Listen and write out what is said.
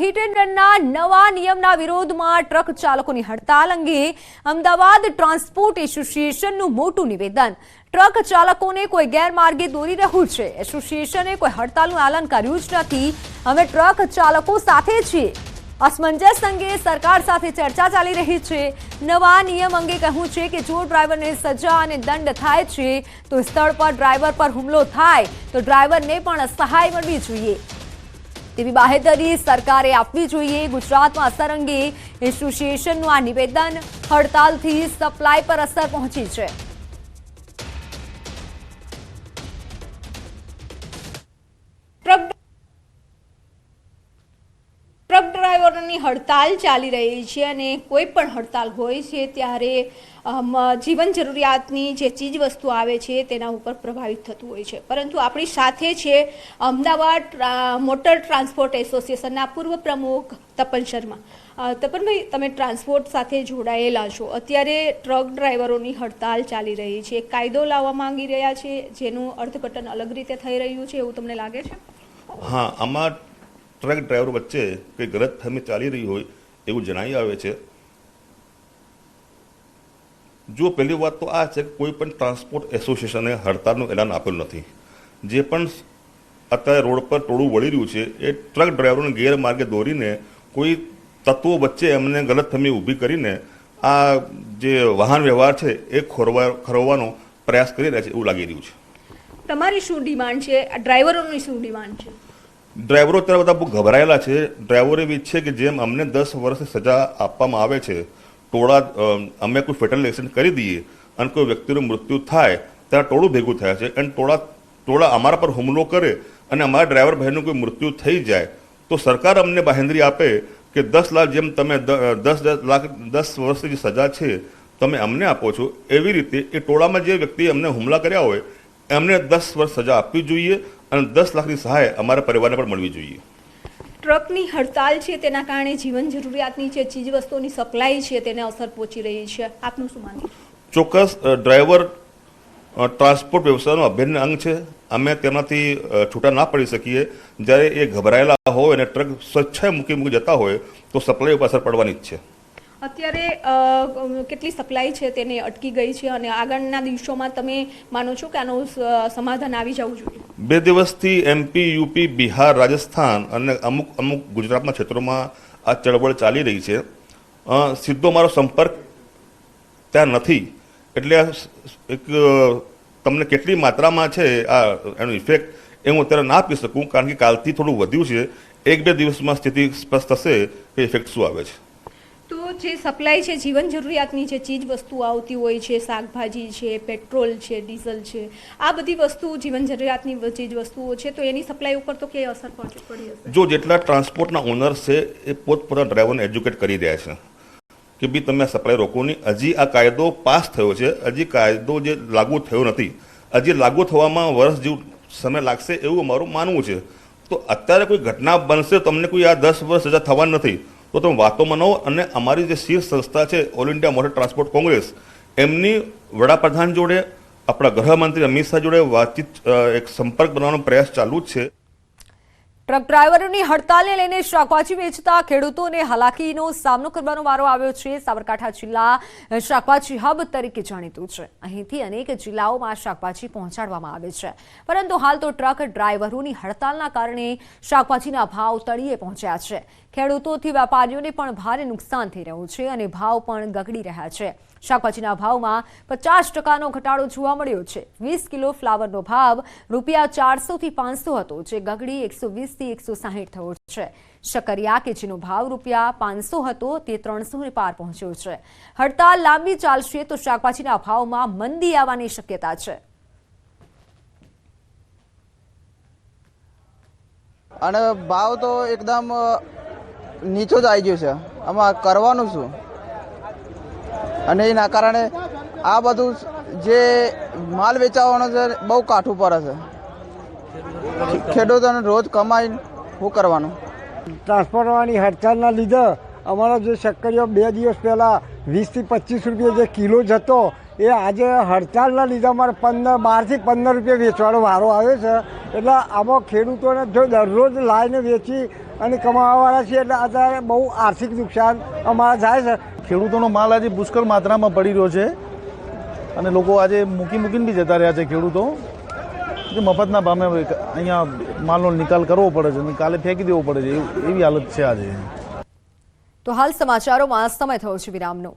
Hit and રનના નવા નિયમના વિરોધમાં ટ્રક ચાલકોની હડતાલ અંગે અમદાવાદ ટ્રાન્સપોર્ટ એસોસિએશનનું મોટું નિવેદન. ટ્રક ચાલકોને કોઈ ગેરમાર્ગે દોરી રહ્યું છે. એસોસિએશને કોઈ હડતાલનું આલન કર્યું જ નથી. અમે ટ્રક ચાલકો સાથે છીએ. અસમંજસ અંગે સરકાર સાથે ચર્ચા ચાલી રહી છે. નવા નિયમ અંગે કહ્યું છે કે જો ડ્રાઈવરને સજા અને દંડ થાય છે, તો સ્થળ પર ડ્રાઈવર પર હુમલો થાય. તો ડ્રાઈવરને પણ સહાય મળવી જોઈએ. તેવી બાહેધરી સરકારે આપવી જોઈએ. ગુજરાતમાં અસર અંગે એસોસિએશનનું આ નિવેદન હડતાલથી સપ્લાય પર અસર પહોંચી છે. ડ્રાઈવરોની હડતાલ ચાલી રહી છે અને કોઈ પણ હડતાલ હોય છે ત્યારે જીવન જરૂરિયાતની જે ચીજ વસ્તુ આવે છે તેના ઉપર પ્રભાવિત થતું હોય છે. પરંતુ આપણી સાથે છે અમદાવાદ મોટર ટ્રાન્સપોર્ટ એસોસિએશનના પૂર્વ પ્રમુખ તપન શર્મા. તપનભાઈ, તમે ટ્રાન્સપોર્ટ સાથે જોડાયેલા છો. અત્યારે ટ્રક ડ્રાઈવરોની હડતાલ ચાલી રહી છે. કાયદો લાવવા માંગી રહ્યા છે, જેનું અર્થઘટન અલગ રીતે થઈ રહ્યું છે એવું તમને લાગે છે? હા, આમાં ટ્રક ડ્રાઈવર વચ્ચે કંઈ ગલત ફહેમી ચાલી રહી હોય એવું જણાઈ આવે છે. જો પહેલી વાત તો આ છે કે કોઈ પણ ટ્રાન્સપોર્ટ એસોસિએશને હડતાલનું એલાન આપેલું નથી. જે પણ અત્યારે રોડ પર ટોળું વળી રહ્યું છે, એ ટ્રક ડ્રાઈવરોને ગેરમાર્ગે દોરીને કોઈ તત્વો વચ્ચે એમને ગલતફહેમી ઊભી કરીને આ જે વાહન વ્યવહાર છે, એ ખોરવા ખોરવાનો પ્રયાસ કરી રહ્યા છે એવું લાગી રહ્યું છે. તમારી શું ડિમાન્ડ છે? આ ડ્રાઈવરોની શું ડિમાન્ડ છે? ડ્રાઈવરો અત્યારે બધા બહુ ગભરાયેલા છે. ડ્રાઈવર એવી ઈચ્છે કે જેમ અમને દસ વર્ષની સજા આપવામાં આવે છે, ટોળા અમે કોઈ ફેટલ એક્સિડન્ટ કરી દઈએ અને કોઈ વ્યક્તિનું મૃત્યુ થાય, ત્યારે ટોળું ભેગું થાય છે. અને ટોળા ટોળા અમારા પર હુમલો કરે અને અમારા ડ્રાઈવર ભાઈનું કોઈ મૃત્યુ થઈ જાય, તો સરકાર અમને બાહેંધરી આપે કે દસ લાખ જેમ તમે દસ લાખ, દસ વર્ષની જે સજા છે, તમે અમને આપો છો. એવી રીતે એ ટોળામાં જે વ્યક્તિએ અમને હુમલા કર્યા હોય, એમને દસ વર્ષ સજા આપવી જોઈએ અને દસ લાખની સહાય અમારા પરિવારને પણ મળવી જોઈએ. ટ્રકની હડતાલ છે તેના કારણે જીવન જરૂરિયાતની જે ચીજ વસ્તુઓની સપ્લાય છે તેને અસર પહોંચી રહી છે. આપનું શું માનવું? ચોક્કસ ડ્રાઈવર ટ્રાન્સપોર્ટ વ્યવસાયનો અભિન્ન અંગ છે. અમે તેનાથી છૂટા ના પડી શકીએ. જ્યારે એ ગભરાયેલા હોય અને ટ્રક સ્વચ્છાએ મૂકી મૂકી જતા હોય તો સપ્લાય ઉપર અસર પડવાની જ છે. અત્યારે કેટલી સપ્લાય છે તેને અટકી ગઈ છે અને આગળના દિવસોમાં તમે માનો છો કે આનું સમાધાન આવી જવું જોઈએ? બે દિવસથી એમપી, યુપી, બિહાર, રાજસ્થાન અને અમુક અમુક ગુજરાતના ક્ષેત્રોમાં આ ચળવળ ચાલી રહી છે. સીધો મારો સંપર્ક ત્યાં નથી. એટલે એક તમને કેટલી માત્રામાં છે આ, એનો ઇફેક્ટ એ હું અત્યારે ના આપી શકું, કારણ કે કાલથી થોડું વધ્યું છે. એક બે દિવસમાં સ્થિતિ સ્પષ્ટ થશે કે ઇફેક્ટ શું આવે છે. તો જે સપ્લાય છે, જીવન જરૂરિયાતની જે ચીજ વસ્તુ આવતી હોય છે, શાકભાજી છે, પેટ્રોલ છે, ડીઝલ છે, આ બધી વસ્તુ જીવન જરૂરિયાતની ચીજ વસ્તુઓ છે, તો એની સપ્લાય ઉપર તો કે અસર પડી જો જેટલા ટ્રાન્સપોર્ટના ઓનર્સ છે, એ પોતપોતાના ડ્રાઈવરને એજ્યુકેટ કરી રહ્યા છે. કે બી તમે સપ્લાય રોકો નહીં. હજી આ કાયદો પાસ થયો છે. હજી કાયદો જે લાગુ થયો નથી. હજી લાગુ થવામાં વર્ષ જેવું સમય લાગશે એવું અમારું માનવું છે. તો અત્યારે કોઈ ઘટના બનશે તો અમને કોઈ આ દસ વર્ષ સજા થવાની નથી. તો તમે વાતો મનાવો અને અમારી જે શીર્ષ સંસ્થા છે all India motor transport congress એમની વડાપ્રધાન જોડે, આપણા ગૃહમંત્રી અમિત શાહ જોડે વાતચીત એક સંપર્ક બનાવવાનો પ્રયાસ ચાલુ જ છે. ટ્રક ડ્રાઈવરોની હડતાલને લઈને શાકભાજી વેચતા ખેડૂતોને હાલાકીનો સામનો કરવાનો વારો આવ્યો છે. સાબરકાંઠા જિલ્લા શાકભાજી હબ તરીકે જાણીતું છે. અહીંથી અનેક જિલ્લાઓમાં શાકભાજી પહોંચાડવામાં આવે છે. પરંતુ હાલ તો ટ્રક ડ્રાઈવરોની હડતાલના કારણે શાકભાજીના ભાવ તળિયે પહોંચ્યા છે. ખેડૂતોથી વેપારીઓને પણ ભારે નુકસાન થઈ રહ્યું છે અને ભાવ પણ ગગડી રહ્યા છે. શાકભાજીના ભાવમાં પચાસ ટકાનો ઘટાડો જોવા મળ્યો છે. વીસ કિલો ફ્લાવરનો ભાવ રૂપિયા ચારસોથી પાંચસો હતો, જે ગગડી એકસો વીસથી એકસો સાહીઠ થયો છે. શકરિયા કે જેનો ભાવ રૂપિયા પાંચસો હતો તે ત્રણસો પાર પહોંચ્યો છે. હડતાલ લાંબી ચાલશે તો શાકભાજીના ભાવમાં મંદી આવવાની શક્યતા છે. અને ભાવ તો એકદમ નીચો જ આવી ગયો છે. આમાં કરવાનું શું? અને એના કારણે આ બધું જે માલ વેચાવાનો છે બહુ કાઠું પડે છે. ખેડૂતોને રોજ કમાઈને શું કરવાનું? ટ્રાન્સપોર્ટવાની હડતાલના લીધે અમારો જે શક્કરિયો બે દિવસ પહેલાં વીસથી પચીસ રૂપિયા જે કિલો જતો એ આજે હડતાલના લીધે અમારે પંદર બારથી પંદર રૂપિયા વેચવાનો વારો આવે છે. એટલે આમાં ખેડૂતોને જો દરરોજ લાવીને વેચી અને કમાવાવાળા છીએ એટલે અત્યારે બહુ આર્થિક નુકસાન અમારા થાય છે. ખેડૂતોનો માલ આજે પુષ્કળ માત્રામાં પડી રહ્યો છે અને લોકો આજે મૂકી મૂકીને બી જતા રહ્યા છે ખેડૂતો. મફતના ભામે અહીંયા માલનો નિકાલ કરવો પડે છે અને કાલે ફેંકી દેવો પડે છે. એવી હાલત છે આજે. તો હાલ સમાચારોમાં સમય થયો છે વિરામનો.